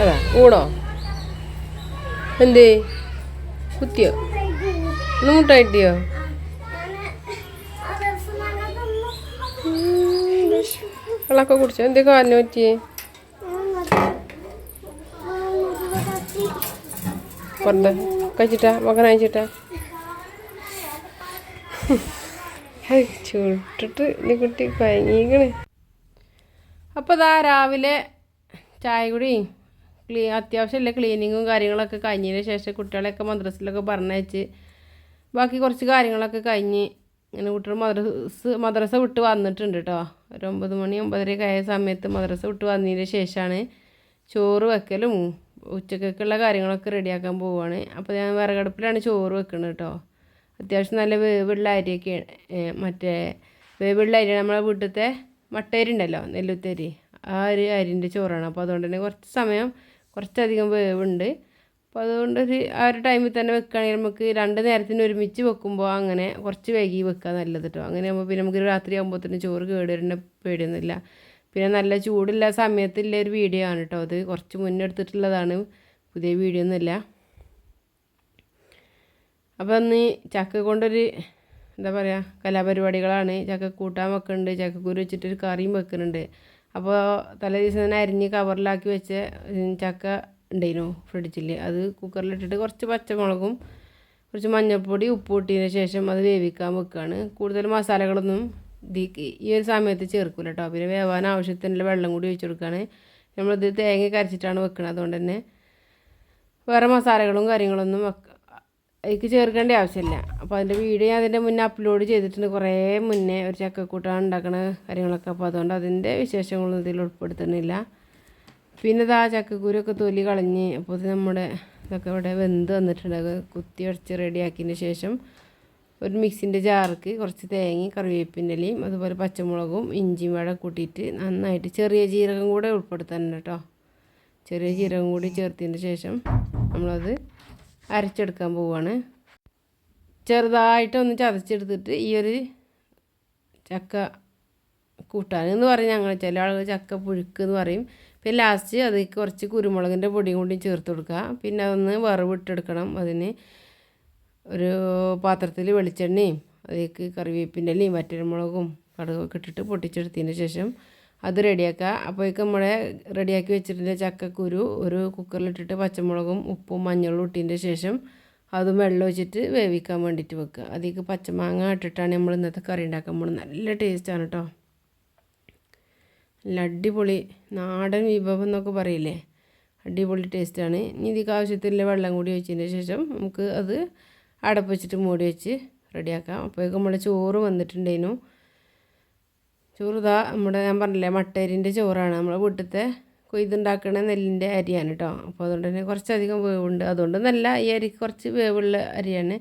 അതാ ഊണോ എന്തേ? കുത്തിയോ? നൂട്ടായിട്ടിയോ? വെള്ളമൊക്കെ കുടിച്ചോ? എന്തേ കാലിന് പറ്റിയേ? പുറത്ത് കഴിച്ചിട്ടാ? മകൻ അയച്ചിട്ടാ? ചുട്ടിട്ട് കുട്ടി കുഴങ്ങിക്കണ് അപ്പോൾ ഇതാ രാവിലെ ചായ കുടി ക്ലീ അത്യാവശ്യമുള്ള ക്ലീനിങ്ങും കാര്യങ്ങളൊക്കെ കഴിഞ്ഞതിന് ശേഷം കുട്ടികളെയൊക്കെ മദ്രസിലൊക്കെ പറഞ്ഞയച്ച് ബാക്കി കുറച്ച് കാര്യങ്ങളൊക്കെ കഴിഞ്ഞ് ഇങ്ങനെ കുട്ടികൾ മദ്രസ് മദ്രസ വിട്ട് വന്നിട്ടുണ്ട് കേട്ടോ ഒരു ഒമ്പത് മണി ഒമ്പതരയൊക്കെ ആയ സമയത്ത് മദ്രസ വിട്ട് വന്നതിന് ശേഷമാണ് ചോറ് വെക്കലും ഉച്ചക്കൊക്കെയുള്ള കാര്യങ്ങളൊക്കെ റെഡിയാക്കാൻ പോവുകയാണ് അപ്പോൾ ഞാൻ വിറകടുപ്പിലാണ് ചോറ് വെക്കുന്നത് കേട്ടോ അത്യാവശ്യം നല്ല വേവുള്ള അരിയൊക്കെ മറ്റേ വേവുള്ള അരി നമ്മളെ വീട്ടിലത്തെ മട്ടേരി ഉണ്ടല്ലോ നെല്ലുത്തേരി. ആ ഒരു അരിന്റെ ചോറാണ്. അപ്പോൾ അതുകൊണ്ട് തന്നെ കുറച്ച് സമയം കുറച്ചധികം വേവുണ്ട്. അപ്പോൾ അതുകൊണ്ട് ഒരു ആ ഒരു ടൈമിൽ തന്നെ വെക്കുകയാണെങ്കിൽ നമുക്ക് രണ്ട് നേരത്തിന് ഒരുമിച്ച് വെക്കുമ്പോൾ അങ്ങനെ കുറച്ച് വൈകി വെക്കുക നല്ലത് കേട്ടോ അങ്ങനെ ആകുമ്പോൾ പിന്നെ നമുക്ക് രാത്രി ആകുമ്പോഴത്തേനും ചോറ് കേടുവരേണ്ട പേടിയൊന്നുമില്ല. പിന്നെ നല്ല ചൂടില്ല സമയത്തുള്ള ഒരു വീഡിയോ ആണ് കേട്ടോ അത് കുറച്ച് മുന്നേ എടുത്തിട്ടുള്ളതാണ്. പുതിയ വീഡിയോ ഒന്നുമില്ല. അപ്പോൾ അന്ന് ചക്ക കൊണ്ടൊരു എന്താ പറയുക കലാപരിപാടികളാണ്. ചക്ക കൂട്ടാൻ വെക്കുന്നുണ്ട് ചക്കക്കുരു വെച്ചിട്ടൊരു കറിയും വെക്കുന്നുണ്ട് അപ്പോൾ തലേ ദിവസം തന്നെ അരിഞ്ഞ് കവറിലാക്കി വെച്ച ചക്ക ഉണ്ടായിരുന്നു ഫ്രിഡ്ജിൽ അത് കുക്കറിലിട്ടിട്ട് കുറച്ച് പച്ചമുളകും കുറച്ച് മഞ്ഞൾപ്പൊടി ഉപ്പ് ഇട്ടതിന് ശേഷം അത് വേവിക്കാൻ വെക്കുകയാണ് കൂടുതൽ മസാലകളൊന്നും ഈ ഒരു സമയത്ത് ചേർക്കില്ല കേട്ടോ പിന്നെ വേവാൻ ആവശ്യത്തിനുള്ള വെള്ളം കൂടി ഒഴിച്ച് കൊടുക്കുകയാണ് നമ്മളിത് തേങ്ങ കരച്ചിട്ടാണ് വെക്കുന്നത് അതുകൊണ്ട് തന്നെ വേറെ മസാലകളും കാര്യങ്ങളൊന്നും അതിക്ക് ചേർക്കേണ്ട ആവശ്യമില്ല. അപ്പോൾ അതിന്റെ വീഡിയോ ഞാൻ അതിന്റെ മുന്നേ അപ്ലോഡ് ചെയ്തിട്ടുണ്ട്. കുറേ മുന്നേ ഒരു ചക്കക്കൂട്ടാണ് ഉണ്ടാക്കുന്ന കാര്യങ്ങളൊക്കെ. അപ്പോൾ അതുകൊണ്ട് അതിന്റെ വിശേഷങ്ങളൊന്നും ഇതിൽ ഉൾപ്പെടുത്തുന്നില്ല. പിന്നെ ഇതാ ചക്കക്കുരൊക്കെ തൊലി കളഞ്ഞ് അപ്പോൾ ഇത് നമ്മുടെ ഇതൊക്കെ ഇവിടെ വെന്ത് വന്നിട്ടുണ്ട്. അത് കുത്തി അടച്ച് റെഡിയാക്കിയതിന് ശേഷം ഒരു മിക്സിന്റെ ജാർക്ക് കുറച്ച് തേങ്ങയും കറിവേപ്പിന്റെ ഇലയും അതുപോലെ പച്ചമുളകും ഇഞ്ചിയും വേടെ കൂട്ടിയിട്ട് നന്നായിട്ട് ചെറിയ ജീരകം കൂടെ ഉൾപ്പെടുത്താനുണ്ട് കേട്ടോ. ചെറിയ ജീരകം കൂടി ചേർത്തതിന് ശേഷം നമ്മളത് അരച്ചെടുക്കാൻ പോവുകയാണ് ചെറുതായിട്ടൊന്ന് ചതച്ചെടുത്തിട്ട് ഈ ഒരു ചക്ക കൂട്ടാൻ എന്ന് പറയും ഞങ്ങൾ ചില ആളുകൾ ചക്ക പുഴുക്ക് എന്ന് പറയും. പിന്നെ ലാസ്റ്റ് അതിലേക്ക് കുറച്ച് കുരുമുളകിന്റെ പൊടിയും കൂടി ചേർത്ത് കൊടുക്കുക. പിന്നെ അതൊന്ന് വറവിട്ടെടുക്കണം. അതിന് ഒരു പാത്രത്തിൽ വെളിച്ചെണ്ണയും അതിലേക്ക് കറിവേപ്പിന്റെ ഇലയും വറ്റൽമുളകും കടുകൊക്കെ ഇട്ടിട്ട് പൊട്ടിച്ചെടുത്തതിന് ശേഷം അത് റെഡിയാക്കുക. അപ്പോഴേക്ക് നമ്മുടെ റെഡിയാക്കി വെച്ചിട്ടുള്ള ചക്കക്കുരു ഒരു കുക്കറിലിട്ടിട്ട് പച്ചമുളകും ഉപ്പും മഞ്ഞളും ഇട്ടതിന്റെ ശേഷം അതും വെള്ളം വെച്ചിട്ട് വേവിക്കാൻ വേണ്ടിയിട്ട് വെക്കുക. അതിലേക്ക് പച്ചമാങ്ങ ഇട്ടിട്ടാണ് നമ്മൾ ഇന്നത്തെ കറി ഉണ്ടാക്കാൻ പോകുന്നത് നല്ല ടേസ്റ്റാണ് കേട്ടോ നല്ല അടിപൊളി നാടൻ വിഭവം എന്നൊക്കെ പറയില്ലേ? അടിപൊളി ടേസ്റ്റാണ് ഇനി ഇതിക്ക് ആവശ്യത്തിലുള്ള വെള്ളം കൂടി ഒഴിച്ചതിന് ശേഷം നമുക്ക് അത് അടപ്പ് വെച്ചിട്ട് മൂടി വെച്ച് റെഡിയാക്കാം. അപ്പോഴേക്കും നമ്മുടെ ചോറ് വന്നിട്ടുണ്ടായിരുന്നു. ചോറ് ഇതാ നമ്മുടെ ഞാൻ പറഞ്ഞില്ലേ മട്ടേരിന്റെ ചോറാണ് നമ്മൾ വീട്ടിലത്തെ കൊയ്തുണ്ടാക്കുന്ന നെല്ലിന്റെ അരിയാണ് കേട്ടോ അപ്പോൾ അതുകൊണ്ട് തന്നെ കുറച്ചധികം വേവുണ്ട്. അതുകൊണ്ട് നല്ല ഈ അരിക്ക് കുറച്ച് വേവുള്ള അരിയാണ്.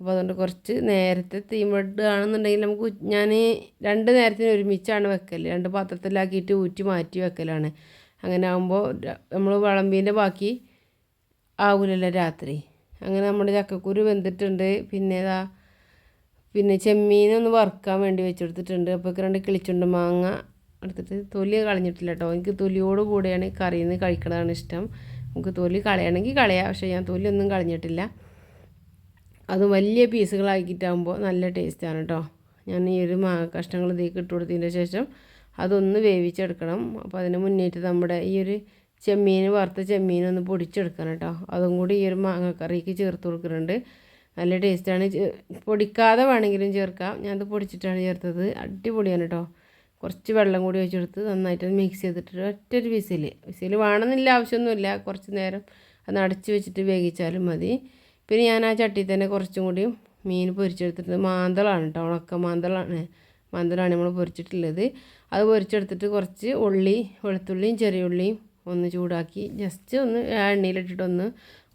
അപ്പോൾ അതുകൊണ്ട് കുറച്ച് നേരത്തെ തീമിടുകയാണെന്നുണ്ടെങ്കിൽ നമുക്ക് ഞാൻ രണ്ട് നേരത്തിന് ഒരുമിച്ചാണ് വെക്കൽ രണ്ട് പാത്രത്തിലാക്കിയിട്ട് ഊറ്റി മാറ്റി വെക്കലാണ്. അങ്ങനെ ആകുമ്പോൾ നമ്മൾ വിളമ്പീന്റെ ബാക്കി ആവൂലല്ലോ രാത്രി. അങ്ങനെ നമ്മുടെ ചക്കക്കുരു വെന്തിട്ടുണ്ട്. പിന്നെ ഇതാ പിന്നെ ചെമ്മീനൊന്ന് വറുക്കാൻ വേണ്ടി വെച്ചെടുത്തിട്ടുണ്ട്. അപ്പോൾ രണ്ട് കിളിച്ചുണ്ട് മാങ്ങ എടുത്തിട്ട് തൊലി കളഞ്ഞിട്ടില്ല കേട്ടോ എനിക്ക് തൊലിയോട് കൂടെയാണ് കറിയിൽ നിന്ന് കഴിക്കണതാണ് ഇഷ്ടം. നമുക്ക് തൊലി കളയണമെങ്കിൽ കളയാം. പക്ഷേ ഞാൻ തൊലി ഒന്നും കളഞ്ഞിട്ടില്ല. അത് വലിയ പീസുകളാക്കിയിട്ടാകുമ്പോൾ നല്ല ടേസ്റ്റാണ് കേട്ടോ ഞാൻ ഈ ഒരു മാങ്ങ കഷ്ണങ്ങൾ ഇതിലേക്ക് ഇട്ട് കൊടുത്തതിന്റെ ശേഷം അതൊന്ന് വേവിച്ചെടുക്കണം. അപ്പോൾ അതിന് മുന്നേറ്റ് നമ്മുടെ ഈ ഒരു ചെമ്മീൻ വറുത്ത ചെമ്മീനൊന്ന് പൊടിച്ചെടുക്കണം കേട്ടോ അതും കൂടി ഈ ഒരു മാങ്ങക്കറിക്ക് ചേർത്ത് കൊടുക്കുന്നുണ്ട്. നല്ല ടേസ്റ്റാണ്. പൊടിക്കാതെ വേണമെങ്കിലും ചേർക്കാം. ഞാനത് പൊടിച്ചിട്ടാണ് ചേർത്തത്. അടിപൊളിയാണ് കേട്ടോ കുറച്ച് വെള്ളം കൂടി ഒഴിച്ചെടുത്ത് നന്നായിട്ട് മിക്സ് ചെയ്തിട്ട് ഒറ്റൊരു വിസിൽ. വിസിൽ വേണമെന്നില്ല ആവശ്യമൊന്നുമില്ല. കുറച്ച് നേരം അത് അടച്ച് വെച്ചിട്ട് വേവിച്ചാലും മതി. പിന്നെ ഞാൻ ആ ചട്ടിയിൽ തന്നെ കുറച്ചും കൂടി മീൻ പൊരിച്ചെടുത്തിട്ട് മാന്തളാണ് കേട്ടോ ഉണക്ക മാന്തളാണ്. മാന്തളാണ് നമ്മൾ പൊരിച്ചിട്ടുള്ളത്. അത് പൊരിച്ചെടുത്തിട്ട് കുറച്ച് ഉള്ളി വെളുത്തുള്ളിയും ചെറിയ ഉള്ളിയും ഒന്ന് ചൂടാക്കി ജസ്റ്റ് ഒന്ന് എണ്ണയിലിട്ടിട്ടൊന്ന്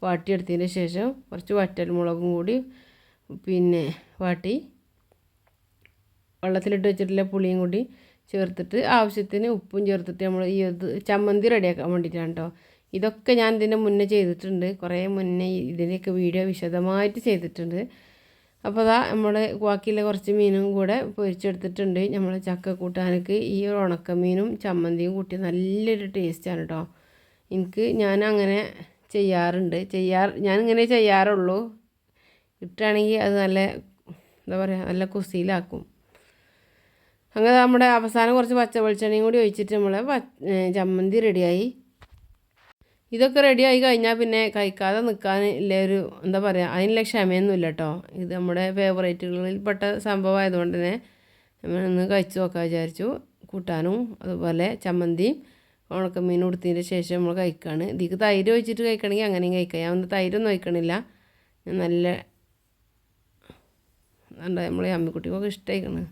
വാട്ടിയെടുത്തതിന് ശേഷം കുറച്ച് വറ്റൽ മുളകും കൂടി പിന്നെ വാട്ടി വെള്ളത്തിലിട്ട് വെച്ചിട്ടുള്ള പുളിയും കൂടി ചേർത്തിട്ട് ആവശ്യത്തിന് ഉപ്പും ചേർത്തിട്ട് നമ്മൾ ഈ ഇത് ചമ്മന്തി റെഡിയാക്കാൻ വേണ്ടിയിട്ടാണ് കേട്ടോ ഇതൊക്കെ ഞാൻ ഇതിന്റെ മുന്നേ ചെയ്തിട്ടുണ്ട്. കുറേ മുന്നേ ഇതിന്റെയൊക്കെ വീഡിയോ വിശദമായിട്ട് ചെയ്തിട്ടുണ്ട്. അപ്പോൾ അതാ നമ്മൾ ബാക്കിയുള്ള കുറച്ച് മീനും കൂടെ പൊരിച്ചെടുത്തിട്ടുണ്ട്. നമ്മൾ ചക്ക കൂട്ടാനൊക്കെ ഈ ഉണക്കമീനും ചമ്മന്തിയും കൂട്ടി നല്ലൊരു ടേസ്റ്റാണ് കേട്ടോ എനിക്ക് ഞാൻ അങ്ങനെ ചെയ്യാറുണ്ട്. ചെയ്യാറ് ഞാനിങ്ങനെ ചെയ്യാറുള്ളൂ. ഇട്ടാണെങ്കിൽ അത് നല്ല എന്താ പറയുക നല്ല കുസിയിലാക്കും. അങ്ങനെ നമ്മുടെ അവസാനം കുറച്ച് പച്ച വെളിച്ചെണ്ണയും കൂടി ഒഴിച്ചിട്ട് നമ്മൾ ചമ്മന്തി റെഡിയായി ഇതൊക്കെ റെഡി ആയി കഴിഞ്ഞാൽ പിന്നെ കഴിക്കാതെ നിൽക്കാൻ ഇല്ല ഒരു എന്താ പറയുക അതിനുള്ള ക്ഷമയൊന്നുമില്ല കേട്ടോ ഇത് നമ്മുടെ ഫേവറേറ്റുകളിൽപ്പെട്ട സംഭവമായതുകൊണ്ട് തന്നെ നമ്മൾ ഇന്ന് കഴിച്ചു നോക്കാൻ വിചാരിച്ചു. കൂട്ടാനും അതുപോലെ ചമ്മന്തിയും ഉണക്കമീൻ കൊടുത്തതിന്റെ ശേഷം നമ്മൾ കഴിക്കുകയാണ് ഇതിക്ക് തൈര് ഒഴിച്ചിട്ട് കഴിക്കണമെങ്കിൽ അങ്ങനെയും കഴിക്കാം. ഞാൻ ഒന്ന് തൈരൊന്നും ഒഴിക്കണില്ല. നല്ല എന്താ നമ്മളെ അമ്മിക്കുട്ടിക്കൊക്കെ ഇഷ്ടമായിക്കണ്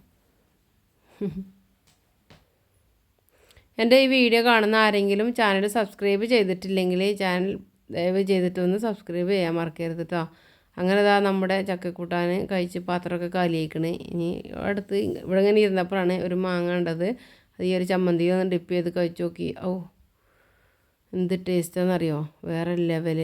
എന്റെ ഈ വീഡിയോ കാണുന്ന ആരെങ്കിലും ചാനൽ സബ്സ്ക്രൈബ് ചെയ്തിട്ടില്ലെങ്കിൽ ചാനൽ ദയവ് ചെയ്തിട്ടൊന്ന് സബ്സ്ക്രൈബ് ചെയ്യാൻ മറക്കരുത് കേട്ടോ അങ്ങനെ ഇതാ നമ്മുടെ ചക്കക്കൂട്ടാൻ കഴിച്ച് പാത്രമൊക്കെ കാലിയേക്കണ്. ഇനി അടുത്ത് ഇവിടെ ഇങ്ങനെ ഇരുന്നപ്പോഴാണ് ഒരു മാങ്ങ ഉണ്ടത് അത് ഈ ഒരു ചമ്മന്തി ഒന്ന് ഡിപ്പ് ചെയ്ത് കഴിച്ച് നോക്കി. ഓ എന്ത് ടേസ്റ്റാണെന്നറിയോ വേറെ ലെവൽ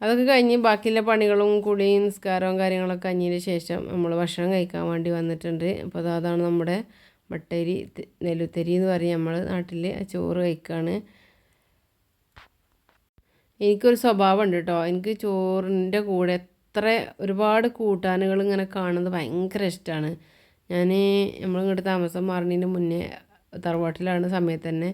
അതൊക്കെ കഴിഞ്ഞ് ബാക്കിയുള്ള പണികളും കുളിയും നിസ്കാരവും കാര്യങ്ങളൊക്കെ കഴിഞ്ഞതിന് ശേഷം നമ്മൾ ഭക്ഷണം കഴിക്കാൻ വേണ്ടി വന്നിട്ടുണ്ട്. അപ്പോൾ അതാണ് നമ്മുടെ മട്ടരി നെല്ലുത്തരി എന്ന് പറയും നമ്മൾ നാട്ടിൽ ചോറ് കഴിക്കുകയാണ് എനിക്കൊരു സ്വഭാവമുണ്ട് കേട്ടോ എനിക്ക് ചോറിന്റെ കൂടെ എത്ര ഒരുപാട് കൂട്ടാനുകൾ ഇങ്ങനെ കാണുന്നത് ഭയങ്കര ഇഷ്ടമാണ് ഞാൻ നമ്മളിങ്ങോട്ട് താമസം മാറുന്നതിന് മുന്നേ തറവാട്ടിലാണ് സമയത്ത് തന്നെ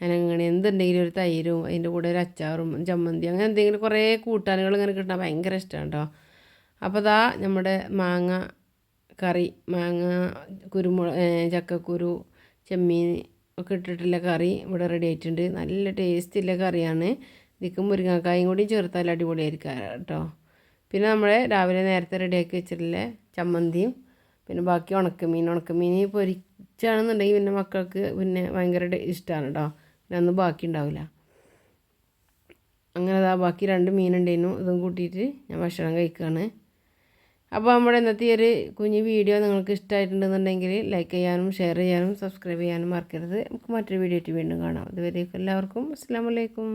ഞാൻ അങ്ങനെ എന്തുണ്ടെങ്കിലും ഒരു തൈരും അതിന്റെ കൂടെ ഒരു അച്ചാറും ചമ്മന്തി അങ്ങനെ എന്തെങ്കിലും കുറേ കൂട്ടാനുകൾ ഇങ്ങനെ കിട്ടാൻ ഭയങ്കര ഇഷ്ടമാണ് കേട്ടോ അപ്പോൾ അതാ നമ്മുടെ മാങ്ങ കറി മാങ്ങ കുരുമുളക് ചക്കക്കുരു ചെമ്മീൻ ഒക്കെ ഇട്ടിട്ടുള്ള കറി ഇവിടെ റെഡി ആയിട്ടുണ്ട്. നല്ല ടേസ്റ്റുള്ള കറിയാണ്. ഇതിക്ക് മുരിങ്ങക്കായും കൂടി ചേർത്താൽ അടിപൊളിയായിരിക്കും കേട്ടോ. പിന്നെ നമ്മൾ രാവിലെ നേരത്തെ റെഡിയാക്കി വെച്ചിട്ടുള്ള ചമ്മന്തിയും പിന്നെ ബാക്കി ഉണക്കമീൻ. ഉണക്കമീൻ പൊരിച്ചാണെന്നുണ്ടെങ്കിൽ പിന്നെ മക്കൾക്ക് പിന്നെ ഭയങ്കര ഇഷ്ടമാണ് കേട്ടോ. പിന്നെ ഒന്നും ബാക്കി ഉണ്ടാവില്ല. അങ്ങനെ അതാ ബാക്കി രണ്ട് മീനുണ്ടായിരുന്നു. ഇതും കൂട്ടിയിട്ട് ഞാൻ ഭക്ഷണം കഴിക്കുകയാണ്. അപ്പോൾ നമ്മുടെ ഇന്നത്തെ ഒരു കുഞ്ഞു വീഡിയോ നിങ്ങൾക്ക് ഇഷ്ടമായിട്ടുണ്ടെന്നുണ്ടെങ്കിൽ ലൈക്ക് ചെയ്യാനും ഷെയർ ചെയ്യാനും സബ്സ്ക്രൈബ് ചെയ്യാനും മറക്കരുത്. നമുക്ക് മറ്റൊരു വീഡിയോ ആയിട്ട് വീണ്ടും കാണാം. അതുവരേക്കും എല്ലാവർക്കും അസ്സാം വലൈക്കും